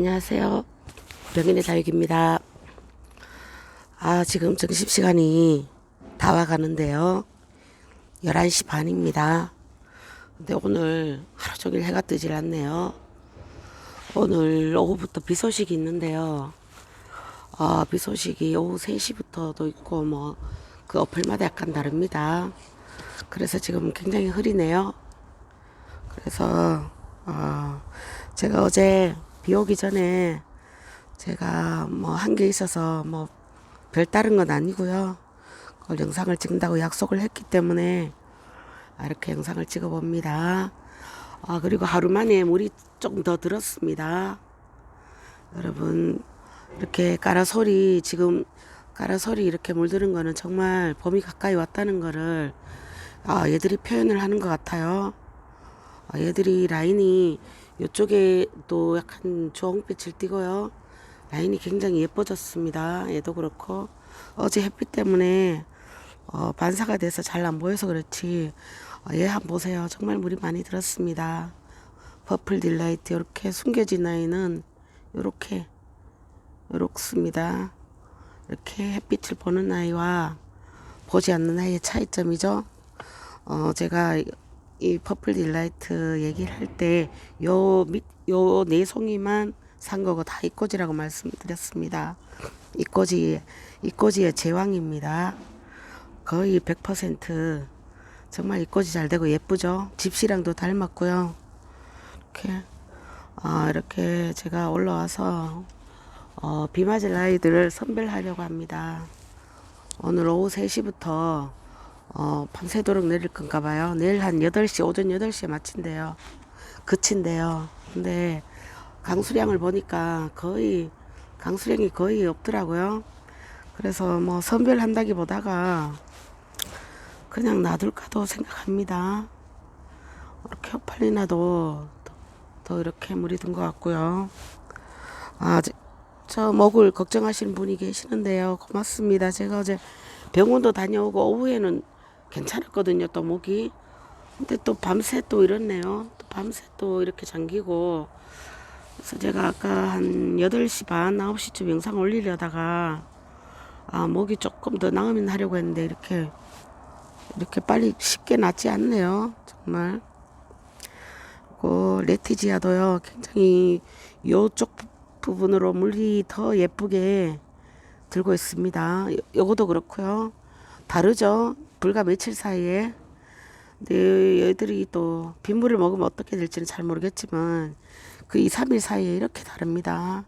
안녕하세요. 병인의 다육입니다. 아, 지금 점심시간이 다 와가는데요. 11시 반입니다. 근데 오늘 하루 종일 해가 뜨질 않네요. 오늘 오후부터 비 소식이 있는데요. 아, 비 소식이 오후 3시부터도 있고, 뭐, 그 어플마다 약간 다릅니다. 그래서 지금 굉장히 흐리네요. 그래서, 어, 제가 어제 비 오기 전에 제가 뭐 한 게 있어서 뭐 별다른 건 아니고요. 그걸 영상을 찍는다고 약속을 했기 때문에 아, 이렇게 영상을 찍어 봅니다. 아, 그리고 하루 만에 물이 조금 더 들었습니다. 여러분, 이렇게 까라솔이 지금 까라솔이 이렇게 물드는 거는 정말 봄이 가까이 왔다는 거를 아, 얘들이 표현을 하는 것 같아요. 아, 얘들이 라인이 이쪽에 또 약간 주홍빛을 띠고요. 라인이 굉장히 예뻐졌습니다. 얘도 그렇고 어제 햇빛 때문에 어, 반사가 돼서 잘 안 보여서 그렇지 어, 얘 한번 보세요. 정말 물이 많이 들었습니다. 퍼플 딜라이트 이렇게 숨겨진 아이는 이렇게 이렇습니다. 이렇게 햇빛을 보는 아이와 보지 않는 아이의 차이점이죠. 어, 제가 이- 이 퍼플 딜라이트 얘기를 할 때 요 밑, 요네 송이만 산 거고 다 이꼬지라고 말씀드렸습니다. 이꼬지, 이꼬지의 제왕입니다. 거의 100% 정말 이꼬지 잘 되고 예쁘죠? 집시랑도 닮았고요. 이렇게, 아, 이렇게 제가 올라와서 어, 비 맞을 아이들을 선별하려고 합니다. 오늘 오후 3시부터 어, 밤새도록 내릴 건가 봐요. 내일 한 8시, 오전 8시에 마친대요. 그친대요. 근데 강수량을 보니까 거의, 강수량이 거의 없더라고요. 그래서 뭐 선별한다기 보다가 그냥 놔둘까도 생각합니다. 이렇게 오팔리나도 더, 더 이렇게 물이 든 것 같고요. 아, 저, 저 목을 걱정하시는 분이 계시는데요. 고맙습니다. 제가 어제 병원도 다녀오고 오후에는 괜찮았거든요. 또 목이. 근데 또 밤새 또 이렇네요. 또 밤새 또 이렇게 잠기고. 그래서 제가 아까 한 8시 반, 9시쯤 영상 올리려다가 아, 목이 조금 더 나으면 하려고 했는데 이렇게 이렇게 빨리 쉽게 낫지 않네요. 정말. 그 레티지아도요. 굉장히 요쪽 부분으로 물이 더 예쁘게 들고 있습니다. 요- 요거도 그렇고요. 다르죠. 불과 며칠 사이에. 근데 얘들이 또 빗물을 먹으면 어떻게 될지는 잘 모르겠지만 그 2, 3일 사이에 이렇게 다릅니다.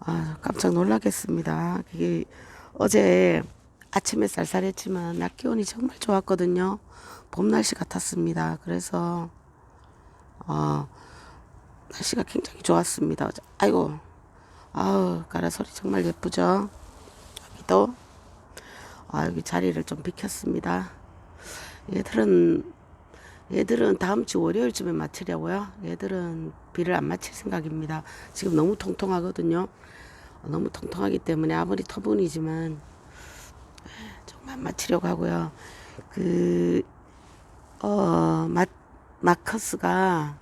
아, 깜짝 놀라겠습니다. 그게 어제 아침에 쌀쌀했지만 낮 기온이 정말 좋았거든요. 봄 날씨 같았습니다. 그래서 어, 날씨가 굉장히 좋았습니다. 아이고, 아우, 가라 소리 정말 예쁘죠? 여기도, 아, 여기 자리를 좀 비켰습니다. 얘들은, 얘들은 다음 주 월요일쯤에 마치려고요. 얘들은 비를 안 맞힐 생각입니다. 지금 너무 통통하거든요. 너무 통통하기 때문에 아무리 터분이지만, 정말 마치려고 하고요. 그, 어, 마, 마커스가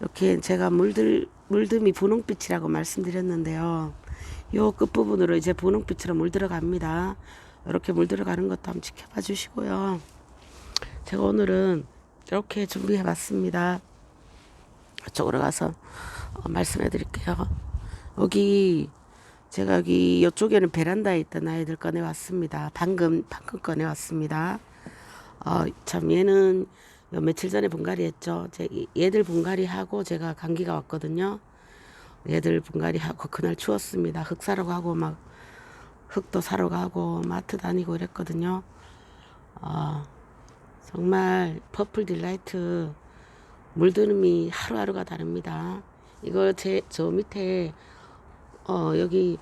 이렇게 제가 물들 물듬이 분홍빛이라고 말씀드렸는데요. 요 끝부분으로 이제 분홍빛으로 물 들어갑니다. 이렇게 물 들어가는 것도 한번 지켜봐 주시고요. 제가 오늘은 이렇게 준비해 봤습니다. 이쪽으로 가서 어, 말씀해 드릴게요. 여기 제가 여기 이쪽에는 베란다에 있던 아이들 꺼내 왔습니다. 방금 방금 꺼내 왔습니다. 어, 참 얘는 요 며칠 전에 분갈이 했죠. 제 얘들 분갈이 하고 제가 감기가 왔거든요. 얘들 분갈이 하고 그날 추웠습니다. 흙 사러 가고 막 흙도 사러 가고 마트 다니고 이랬거든요. 어, 정말 퍼플 딜라이트 물드름이 하루하루가 다릅니다. 이거 제 저 밑에 어 여기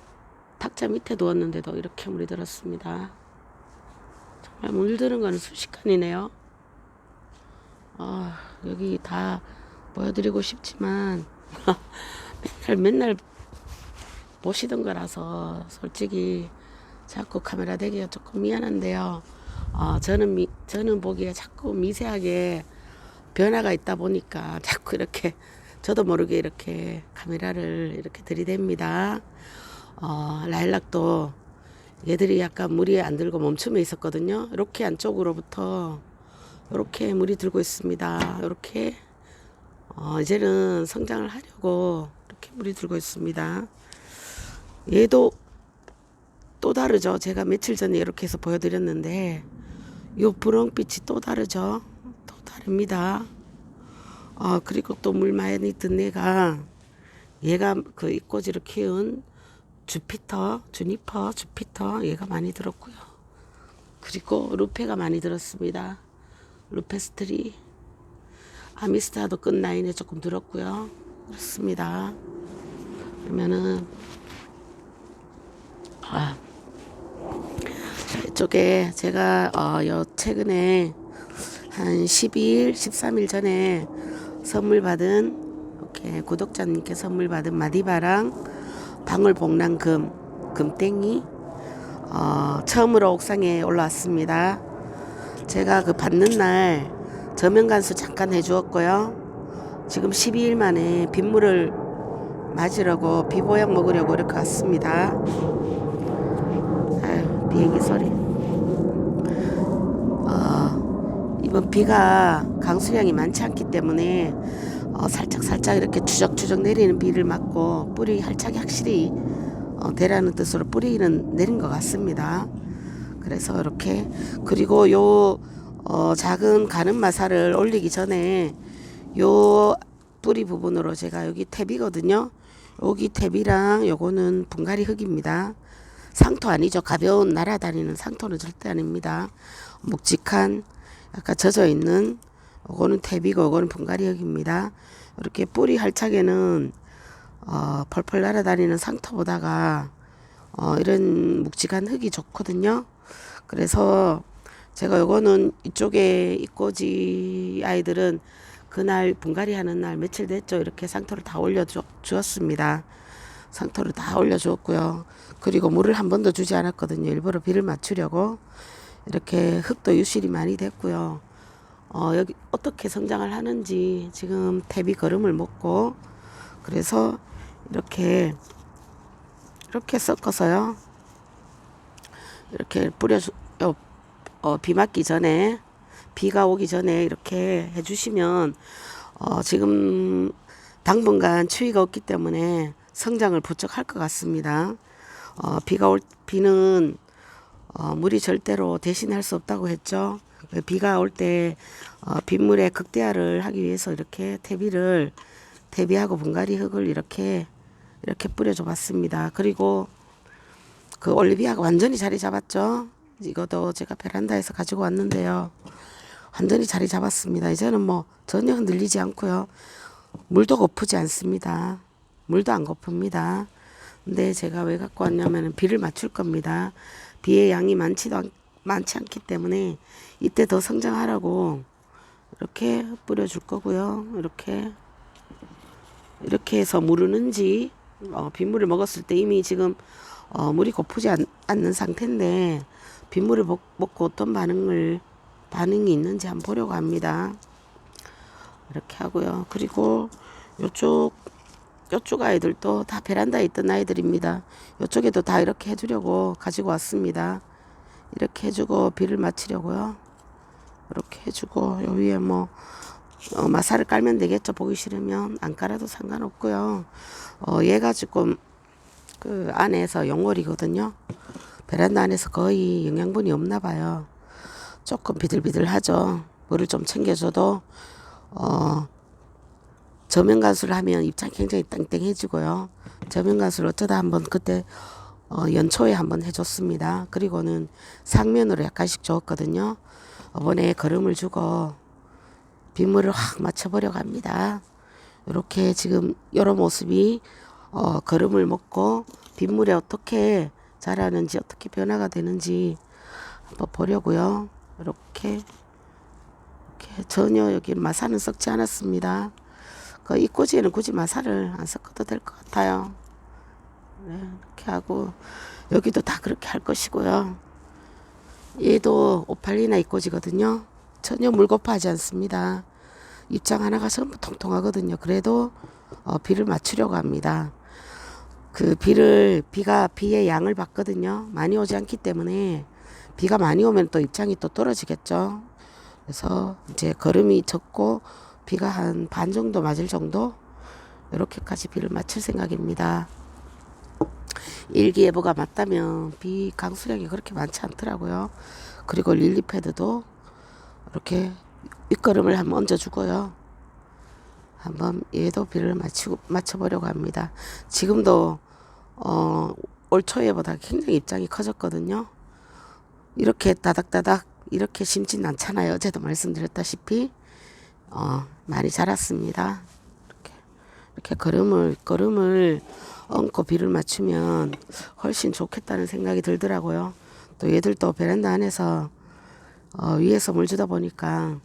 탁자 밑에 두었는데도 이렇게 물이 들었습니다. 정말 물드는 거는 순식간이네요. 아, 여기 다 보여드리고 싶지만 맨날 맨날 보시던 거라서 솔직히 자꾸 카메라 대기가 조금 미안한데요. 어, 저는 미, 저는 보기에 자꾸 미세하게 변화가 있다 보니까 자꾸 이렇게 저도 모르게 이렇게 카메라를 이렇게 들이댑니다. 어, 라일락도 얘들이 약간 물이 안 들고 멈춤에 있었거든요. 이렇게 안쪽으로부터 이렇게 물이 들고 있습니다. 이렇게 어, 이제는 성장을 하려고 이렇게 물이 들고 있습니다. 얘도 또 다르죠. 제가 며칠 전에 이렇게 해서 보여드렸는데 요 분홍빛이 또 다르죠. 또 다릅니다. 어, 그리고 또 물 많이 든 애가 얘가 그 이꼬지를 키운 주피터, 주니퍼, 주피터 얘가 많이 들었고요. 그리고 루페가 많이 들었습니다. 루페스트리, 아미스타도 끝 라인에 조금 들었고요. 그렇습니다. 그러면은 아, 자, 이 쪽에 제가 어, 요 최근에 한 12일, 13일 전에 선물 받은 이렇게 구독자님께 선물 받은 마디바랑 방울복랑금 금땡이 어, 처음으로 옥상에 올라왔습니다. 제가 그 받는 날 저면간수 잠깐 해주었고요. 지금 12일 만에 빗물을 맞으려고 비보약 먹으려고 이렇게 왔습니다. 아유, 비행기 소리. 어, 이번 비가 강수량이 많지 않기 때문에 어, 살짝 살짝 이렇게 추적추적 내리는 비를 맞고 뿌리 할착이 확실히 어, 되라는 뜻으로 뿌리는 내린 것 같습니다. 그래서 이렇게 그리고 요 어, 작은 가는 마사를 올리기 전에 요 뿌리 부분으로 제가 여기 탭이거든요. 여기 탭이랑 요거는 분갈이 흙입니다. 상토 아니죠. 가벼운 날아다니는 상토는 절대 아닙니다. 묵직한 약간 젖어 있는 요거는 탭이고 요거는 분갈이 흙입니다. 이렇게 뿌리 할착에는 어, 펄펄 날아다니는 상토보다가 어, 이런 묵직한 흙이 좋거든요. 그래서 제가 요거는 이쪽에 이꼬지 아이들은 그날 분갈이 하는 날 며칠 됐죠. 이렇게 상토를 다 올려 주었습니다. 상토를 다 올려 주었고요. 그리고 물을 한 번도 주지 않았거든요. 일부러 비를 맞추려고. 이렇게 흙도 유실이 많이 됐고요. 어, 여기 어떻게 성장을 하는지 지금 탭이 걸음을 먹고 그래서 이렇게 이렇게 섞어서요. 이렇게 뿌려주 어, 어, 비 맞기 전에 비가 오기 전에 이렇게 해주시면 어, 지금 당분간 추위가 없기 때문에 성장을 부쩍 할 것 같습니다. 어, 비가 올 비는 어, 물이 절대로 대신할 수 없다고 했죠. 그 비가 올때 어, 빗물의 극대화를 하기 위해서 이렇게 퇴비를 퇴비하고 분갈이 흙을 이렇게 이렇게 뿌려줘 봤습니다. 그리고 그 올리비아가 완전히 자리 잡았죠. 이것도 제가 베란다에서 가지고 왔는데요. 완전히 자리 잡았습니다. 이제는 뭐 전혀 흔들리지 않고요. 물도 고프지 않습니다. 물도 안 고픕니다. 근데 제가 왜 갖고 왔냐면은 비를 맞출 겁니다. 비의 양이 많지도 않, 많지 않기 때문에 이때 더 성장하라고 이렇게 뿌려줄 거고요. 이렇게 이렇게 해서 무르는지 어, 빗물을 먹었을 때 이미 지금 어, 물이 고프지 않, 않는 상태인데 빗물을 먹, 먹고 어떤 반응을 반응이 있는지 한번 보려고 합니다. 이렇게 하고요. 그리고 요쪽 요쪽 아이들도 다 베란다에 있던 아이들입니다. 요쪽에도 다 이렇게 해주려고 가지고 왔습니다. 이렇게 해주고 비를 맞추려고요. 이렇게 해주고 요 위에 뭐 어, 마사를 깔면 되겠죠. 보기 싫으면 안 깔아도 상관없고요. 어, 얘가 지금 그 안에서 용월이거든요. 베란다 안에서 거의 영양분이 없나 봐요. 조금 비들비들하죠. 물을 좀 챙겨줘도 어, 저면 가수를 하면 입장 굉장히 땡땡해지고요. 저면 가수를 어쩌다 한번 그때 어, 연초에 한번 해줬습니다. 그리고는 상면으로 약간씩 줬거든요. 이번에 걸음을 주고 빗물을 확 맞춰보려고 합니다. 이렇게 지금 여러 모습이 어, 걸음을 먹고 빗물에 어떻게 자라는지 어떻게 변화가 되는지 한번 보려고요. 이렇게 이렇게 전혀 여기 마사는 썩지 않았습니다. 그 이꼬지에는 굳이 마사를 안 섞어도 될 것 같아요. 네, 이렇게 하고 여기도 다 그렇게 할 것이고요. 얘도 오팔리나 이꼬지거든요. 전혀 물고파하지 않습니다. 입장 하나가 전부 통통하거든요. 그래도 어, 비를 맞추려고 합니다. 그 비를 비가 비의 양을 봤거든요. 많이 오지 않기 때문에 비가 많이 오면 또 입장이 또 떨어지겠죠. 그래서 이제 걸음이 적고 비가 한 반 정도 맞을 정도 이렇게까지 비를 맞출 생각입니다. 일기예보가 맞다면 비 강수량이 그렇게 많지 않더라고요. 그리고 릴리패드도 이렇게 윗걸음을 한번 얹어주고요. 한번 얘도 비를 맞추고 맞춰보려고 합니다. 지금도 어, 올 초에보다 굉장히 입장이 커졌거든요. 이렇게 다닥다닥 이렇게 심진 않잖아요. 어제도 말씀드렸다시피 어, 많이 자랐습니다. 이렇게 이렇게 걸음을 걸음을 얹고 비를 맞추면 훨씬 좋겠다는 생각이 들더라고요. 또 얘들도 베란다 안에서 어, 위에서 물 주다 보니까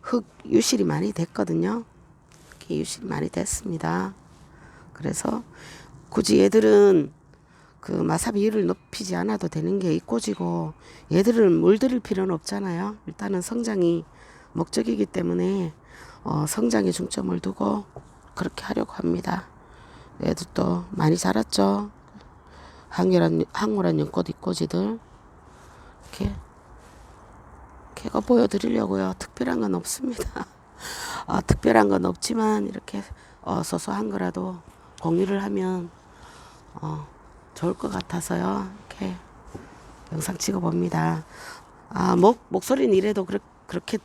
흙 유실이 많이 됐거든요. 이렇게 유실이 많이 됐습니다. 그래서 굳이 얘들은 그 마사 비율을 높이지 않아도 되는 게 이 꼬지고 얘들은 물들일 필요는 없잖아요. 일단은 성장이 목적이기 때문에 어, 성장에 중점을 두고 그렇게 하려고 합니다. 얘들도 많이 자랐죠. 항열한 항울한 연꽃 이꼬지들 이렇게 걔가 보여드리려고요. 특별한 건 없습니다. 아, 특별한 건 없지만 이렇게 어, 소소한 거라도 공유를 하면 어, 좋을 것 같아서요. 이렇게 영상 찍어봅니다. 아, 목, 목소리는 이래도 그렇, 그렇게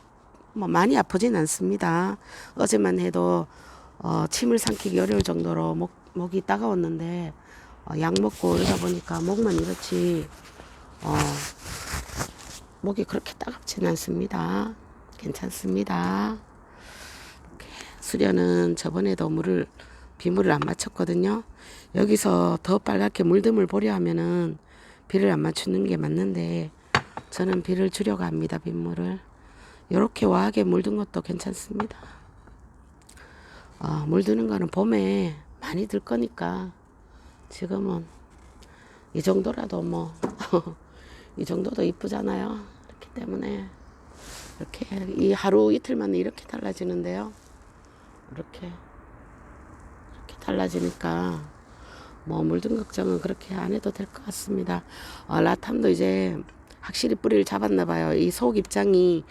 뭐 많이 아프진 않습니다. 어제만 해도 어, 침을 삼키기 어려울 정도로 목, 목이 따가웠는데 어, 약 먹고 이러다 보니까 목만 이렇지 어, 목이 그렇게 따갑진 않습니다. 괜찮습니다. 수련은 저번에도 물을 비물을 안 맞췄거든요. 여기서 더 빨갛게 물듬을 보려 하면은 비를 안 맞추는 게 맞는데 저는 비를 합니다. 빗물을 이렇게 와하게 물든 것도 괜찮습니다. 어, 물드는 거는 봄에 많이 들 거니까 지금은 이 정도라도 뭐 이 정도도 이쁘잖아요. 그렇기 때문에 이렇게 이 하루 이틀 만에 이렇게 달라지는데요. 이렇게 이렇게 달라지니까 뭐 물든 걱정은 그렇게 안 해도 될 것 같습니다. 어, 라탐도 이제 확실히 뿌리를 잡았나 봐요. 이 속 입장이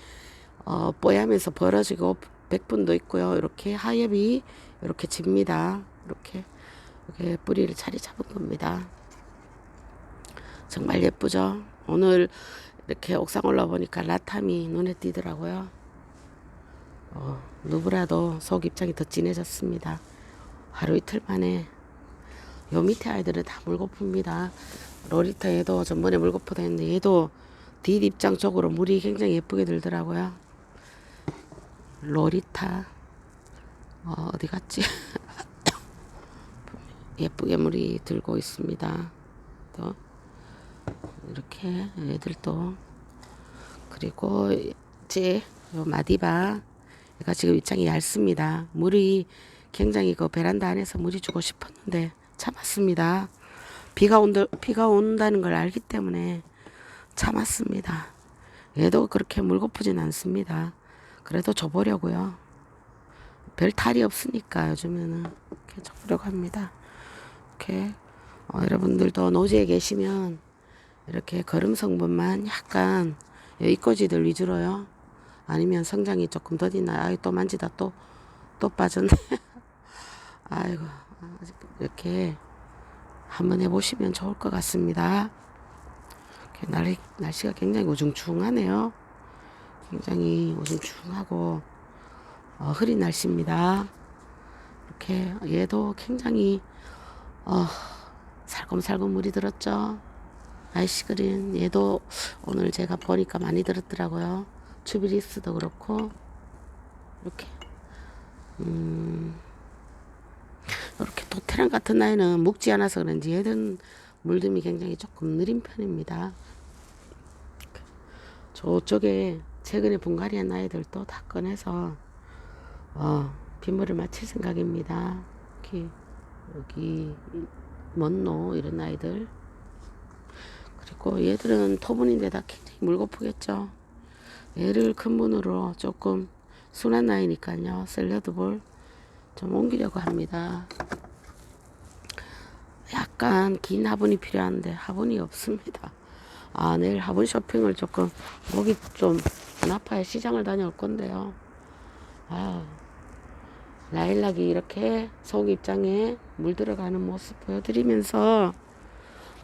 어, 뽀야면서 벌어지고 백분도 있고요. 이렇게 하엽이 이렇게 집니다. 이렇게 이렇게 뿌리를 자리 잡은 겁니다. 정말 예쁘죠? 오늘 이렇게 옥상 올라보니까 라탐이 눈에 띄더라고요. 어, 누구라도 속 입장이 더 진해졌습니다. 하루 이틀 만에 요 밑에 아이들은 다 물거품입니다. 로리타 얘도 전번에 물거푸다 했는데 얘도 뒷 입장 쪽으로 물이 굉장히 예쁘게 들더라고요. 로리타 어, 어디 갔지? 예쁘게 물이 들고 있습니다. 또 이렇게 애들도 그리고 제요 마디바 얘가 지금 입장이 얇습니다. 물이 굉장히 그 베란다 안에서 물이 주고 싶었는데 참았습니다. 비가 온다 비가 온다는 걸 알기 때문에 참았습니다. 얘도 그렇게 물고프진 않습니다. 그래도 줘보려고요. 별 탈이 없으니까 요즘에는 이렇게 줘보려고 합니다. 이렇게 어, 여러분들도 노지에 계시면 이렇게 거름 성분만 약간 이꼬지들 위주로요. 아니면 성장이 조금 더디나 아유 또 만지다 또또 빠졌네. 아이고 이렇게 한번 해보시면 좋을 것 같습니다. 날, 날씨가 굉장히 우중충하네요. 굉장히 우중충하고 어, 흐린 날씨입니다. 이렇게 얘도 굉장히 어, 살금살금 물이 들었죠. 아이시 그린 얘도 오늘 제가 보니까 많이 들었더라고요. 추비리스도 그렇고 이렇게 음, 이렇게 도테랑 같은 아이는 묵지 않아서 그런지 얘는 물듬이 굉장히 조금 느린 편입니다. 저쪽에 최근에 분갈이한 아이들도 다 꺼내서 어, 빗물을 맞힐 생각입니다. 여기, 여기 먼노 이런 아이들 그리고 얘들은 토분인데다 굉장히 물고프겠죠. 얘를 큰 문으로 조금 순한 나이니까요. 샐러드 볼 좀 옮기려고 합니다. 약간 긴 화분이 필요한데 화분이 없습니다. 아, 내일 화분 쇼핑을 조금 목이 좀 아파야 시장을 다녀올 건데요. 아, 라일락이 이렇게 속 입장에 물 들어가는 모습 보여드리면서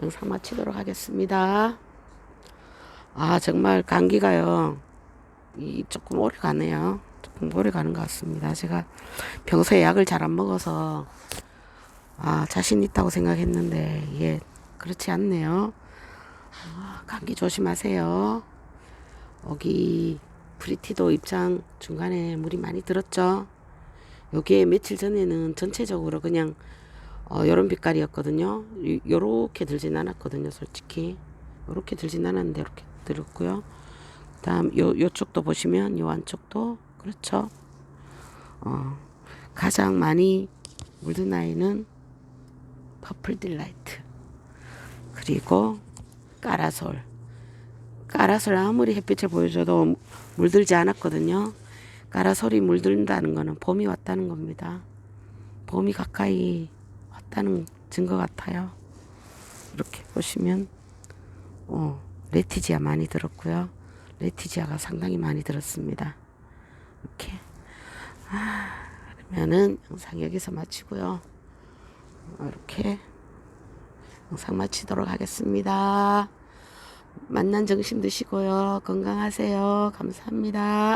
영상 마치도록 하겠습니다. 아, 정말 감기가요. 이 조금 오래 가네요. 조금 오래 가는 것 같습니다. 제가 평소에 약을 잘 안 먹어서 아, 자신 있다고 생각했는데 이게 그렇지 않네요. 아, 감기 조심하세요. 여기 프리티도 입장 중간에 물이 많이 들었죠. 여기에 며칠 전에는 전체적으로 그냥 어, 요런 빛깔이었거든요. 요- 요렇게 들진 않았거든요, 솔직히. 요렇게 들진 않았는데 이렇게 들었고요. 다음 요 요쪽도 보시면 요 안쪽도 그렇죠. 어, 가장 많이 물든 아이는 퍼플 딜라이트 그리고 까라솔 까라솔 아무리 햇빛을 보여줘도 물들지 않았거든요. 까라솔이 물든다는 거는 봄이 왔다는 겁니다. 봄이 가까이 왔다는 증거 같아요. 이렇게 보시면 어, 레티지아 많이 들었고요. 레티지아가 상당히 많이 들었습니다. 이렇게 아, 그러면은 영상 여기서 마치고요. 어, 이렇게 영상 마치도록 하겠습니다. 만난 정신 드시고요. 건강하세요. 감사합니다.